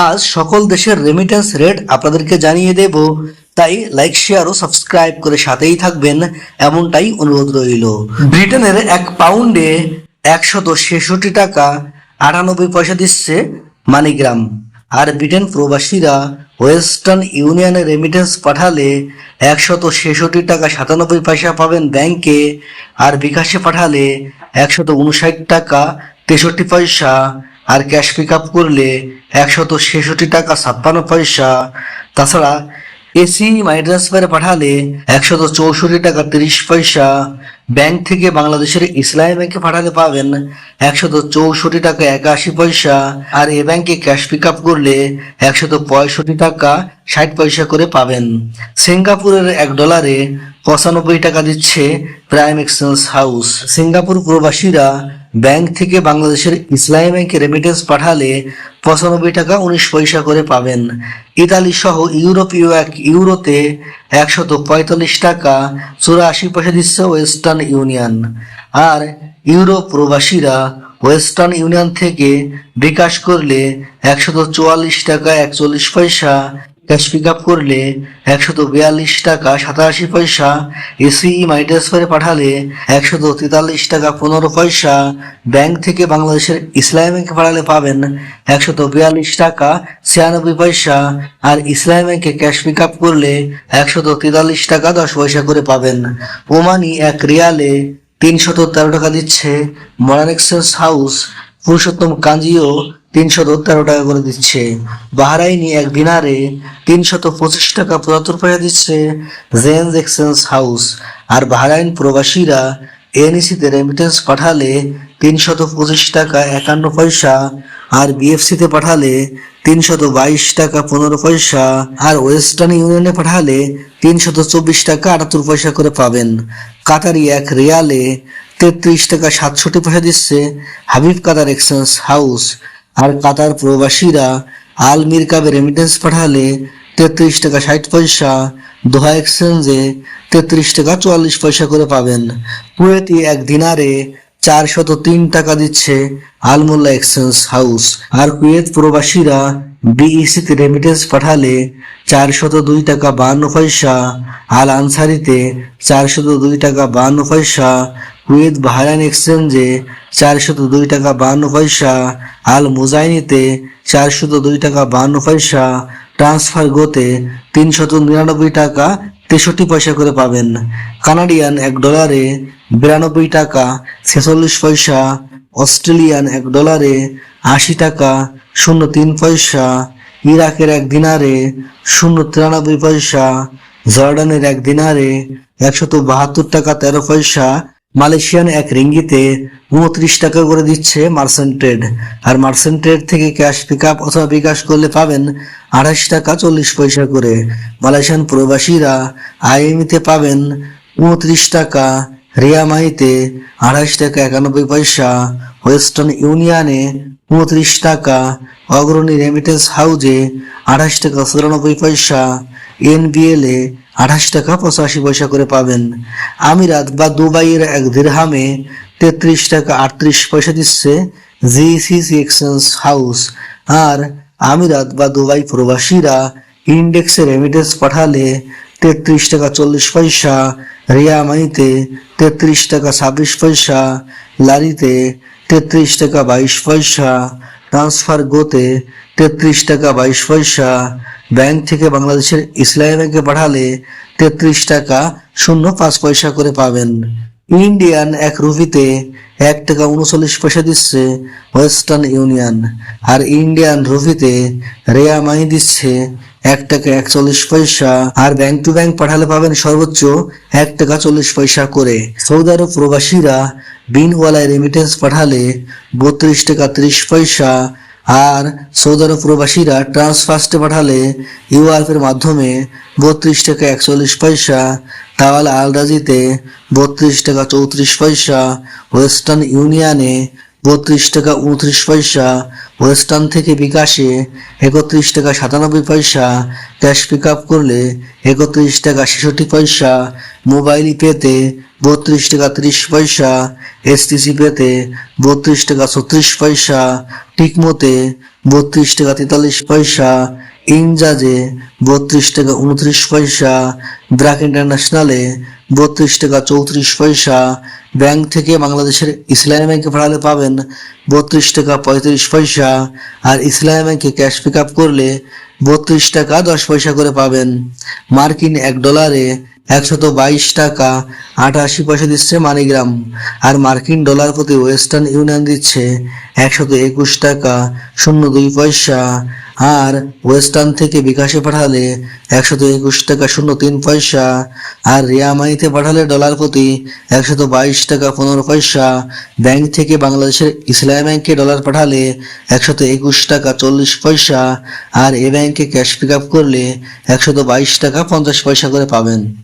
আজ সকল দেশের রেমিটেন্স রেট আপনাদেরকে জানিয়ে দেব। তাই লাইক শেয়ার ও সাবস্ক্রাইব করে সাথেই থাকবেন, এমনটাই অনুরোধ রইল। ব্রিটেনের এক পাউন্ডে একশত ছেষট্টি টাকা আটানব্বই পয়সা দিচ্ছে মানিগ্রাম। আর ব্রিটেন প্রবাসীরা ওয়েস্টার্ন ইউনিয়নে রেমিটেন্স পাঠালে একশত ছেষট্টি টাকা সাতানব্বই পয়সা পাবেন ব্যাংকে, আর বিকাশে পাঠালে একশত উনষাট টাকা তেষট্টি পয়সা। আর ক্যাশ পিক আপ করলে একশত ছেষট্টি টাকা ছাপ্পান্ন পয়সা। তাছাড়া এসি মানি ট্রান্সফারে পাঠালে একশত চৌষট্টি টাকা তিরিশ পয়সা। ব্যাংক থেকে বাংলাদেশের ইসলামী ব্যাংকে পাঠালে পাবেন একশত চৌষট্টি টাকা একাশি পয়সা। আর এ ব্যাংকে ক্যাশ পিক আপ করলে একশত পঁয়ষট্টি টাকা ষাট পয়সা করে পাবেন। সিঙ্গাপুরের এক ডলারে পঁচানব্বই টাকা দিচ্ছে প্রাইম এক্সচেঞ্জ হাউস সিঙ্গাপুর প্রবাসীরা ব্যাংক থেকে বাংলাদেশের ইসলামী ব্যাংকে রেমিটেন্স পাঠালে পঁচানব্বই টাকা উনিশ পয়সা করে পাবেন। ইতালি সহ ইউরোপীয় এক ইউরোতে একশত পঁয়তাল্লিশ টাকা চুরাশি পয়সা দিচ্ছে ওয়েস্টার্ন ইউনিয়ন। আর ইউরোপ প্রবাসীরা ওয়েস্টার্ন ইউনিয়ন থেকে বিকাশ করলে একশত চুয়াল্লিশ টাকা একচল্লিশ পয়সা ক্যাশ পিক আপ করলে একশত বিয়াল্লিশ টাকা সাতাশি পয়সা এসি মানি ট্রান্সফারে পাঠালে একশত তেতাল্লিশ টাকা পনেরো পয়সা ব্যাংক থেকে বাংলাদেশের ইসলামী ব্যাংকে পাঠালে পাবেন একশত বিয়াল্লিশ টাকা ছিয়ানব্বই পয়সা আর ইসলামী ব্যাংকে ক্যাশ পিক আপ করলে একশত তেতাল্লিশ টাকা দশ পয়সা করে পাবেন। ওমানি এক রিয়ালে তিনশত তেরো টাকা দিচ্ছে মডার্ন এক্সচেঞ্জ হাউস পুরুষোত্তম কাঞ্জিও তিনশত তেরো টাকা করে দিচ্ছে। বাহারাইনি এক দিনারে তিনশত পঁচিশ টাকা পঁচাত্তর পয়সা দিচ্ছে জেন্স এক্সচেঞ্জ হাউস। আর বাহারাইন প্রবাসীরা এনইসিতে রেমিটেন্স পাঠালে তিনশত পঁচিশ টাকা একান্ন পয়সা, আর বিএফসিতে পাঠালে তিনশত বাইশ টাকা পনেরো পয়সা, আর ওয়েস্টার্ন ইউনিয়নে পাঠালে তিনশত চব্বিশ টাকা আটাত্তর পয়সা করে পাবেন। কাতারি এক রিয়ালে তেত্রিশ টাকা সাতষট্টি পয়সা দিচ্ছে হাবিব কাতার এক্সচেঞ্জ হাউস। আর কাতার প্রবাসীরা আল মিরকাবে রেমিটেন্স পাঠালে তেত্রিশ টাকা ষাট পয়সা, দোহা এক্সচেঞ্জে তেত্রিশ টাকা চুয়াল্লিশ পয়সা করে পাবেন। কুয়েতি এক দিনারে চারশত তিন টাকা দিচ্ছে আলমোল্লা এক্সচেঞ্জ হাউস। আর কুয়েত প্রবাসীরা বিইসিতে রেমিটেন্স পাঠালে চারশত দুই টাকা বান্ন পয়সা, আল আনসারিতে চারশত দুই টাকা বান্ন পয়সা, কুয়েত বাহরাইন এক্সচেঞ্জে চারশত দুই টাকা বান্ন পয়সা, আল মুজাইনিতে চারশত দুই টাকা বান্ন পয়সা ট্রান্সফার গোতে তিনশত নিরানব্বই টাকা তেষট্টি পয়সা করে পাবেন। কানাডিয়ান এক ডলারে বিরানব্বই টাকা, ছেচল্লিশ পয়সা, অস্ট্রেলিয়ান এক ডলারে আশি টাকা শূন্য তিন পয়সা, ইরাকের এক দিনারে শূন্য তিরানব্বই পয়সা, জর্ডানের এক দিনারে একশত বাহাত্তর টাকা তেরো পয়সা, মালয়েশিয়ান এক রিঙ্গিতে উনত্রিশ টাকা করে দিচ্ছে মার্সেন্ট ট্রেড আর মার্সেন্ট ট্রেড থেকে ক্যাশ পিক আপ অথবা বিকাশ করলে পাবেন আঠাশ টাকা চল্লিশ পয়সা করে। মালয়েশিয়ান প্রবাসীরা আইএমিতে পাবেন উনত্রিশ টাকা, রিয়ামাইতে আঠাশ টাকা একানব্বই পয়সা, ওয়েস্টার্ন ইউনিয়নে উনত্রিশ টাকা, অগ্রণী রেমিটেন্স হাউজে আঠাশ টাকা চুরানব্বই পয়সা এনবিএল আঠাশ টাকা পঁচাশি পয়সা করে পাবেন। আমিরাত বা দুবাইয়ের এক দিরহামে তেত্রিশ টাকা আটত্রিশ পয়সা দিচ্ছে জিসিসি এক্সচেঞ্জ হাউস আর আমিরাত বা দুবাই প্রবাসীরা ইন্ডেক্সে রেমিটেন্স পাঠালে তেত্রিশ টাকা চল্লিশ পয়সা, রিয়া মানিতে তেত্রিশ টাকা ছাব্বিশ পয়সা, লারিতে তেত্রিশ টাকা বাইশ পয়সা ট্রান্সফার গোতে তেত্রিশ টাকা বাইশ পয়সা। ব্যাংক থেকে বাংলাদেশের ইসলামী ব্যাংকে পাঠালে তেত্রিশ টাকা শূন্য পাঁচ পয়সা করে পাবেন। ইন্ডিয়ান এক রুপিতে এক টাকা উনচল্লিশ পয়সা দিচ্ছে ওয়েস্টার্ন ইউনিয়ন আর ইন্ডিয়ান রুপিতে রেয়া মাই দিচ্ছে এক টাকা একচল্লিশ পয়সা, আর ব্যাংক টু ব্যাংক পাঠালে পাবেন সর্বোচ্চ এক টাকা চল্লিশ পয়সা করে। সৌদি আরব প্রবাসীরা বিনওয়ালায় রেমিটেন্স পাঠালে বত্রিশ টাকা ত্রিশ পয়সা, আর সৌদি আরব প্রবাসীরা ট্রান্সফার্স্টে পাঠালে ইউআরপের মাধ্যমে বত্রিশ টাকা একচল্লিশ পয়সা তাওয়াল আলরাজিতে বত্রিশ টাকা চৌত্রিশ পয়সা, ওয়েস্টার্ন ইউনিয়নে বত্রিশ টাকা উনত্রিশ পয়সা ওয়েস্টার্ন থেকে বিকাশে একত্রিশ টাকা সাতানব্বই পয়সা ক্যাশ পিক আপ করলে একত্রিশ টাকা ছেষট্টি পয়সা মোবাইল পেতে বত্রিশ টাকা ত্রিশ পয়সা এসটিসি পেতে বত্রিশ টাকা ছত্রিশ পয়সা টিকমোতে বত্রিশ টাকা তেতাল্লিশ পয়সা ইনজাজে বত্রিশ টাকা উনত্রিশ পয়সা, ব্র্যাক ইন্টারন্যাশনালে বত্রিশ টাকা চৌত্রিশ পয়সা, ব্যাংক থেকে বাংলাদেশের ইসলামী ব্যাংকে ভাড়ালে পাবেন বত্রিশ টাকা পঁয়ত্রিশ পয়সা আর ইসলামী ব্যাংকে ক্যাশ পিক আপ করলে বত্রিশ টাকা দশ পয়সা করে পাবেন। মার্কিন এক ডলারে একশত বাইশ টাকা, আটাশি পয়সা দিচ্ছে মানিগ্রাম। আর মার্কিন ডলার প্রতি ওয়েস্টার্ন ইউনিয়ন দিচ্ছে একশত একুশ টাকা, শূন্য দুই পয়সা। আর ওয়েস্টার্ন থেকে বিকাশে পাঠালে একশত একুশ টাকা, শূন্য তিন পয়সা। আর রিয়ামাইতে পাঠালে ডলার প্রতি একশত বাইশ টাকা, পনেরো পয়সা। ব্যাংক থেকে বাংলাদেশের ইসলামী ব্যাংকে ডলার পাঠালে একশত একুশ টাকা, চল্লিশ পয়সা। আর এ ব্যাংকে ক্যাশ পিক আপ করলে একশত বাইশ টাকা, পঞ্চাশ পয়সা করে পাবেন।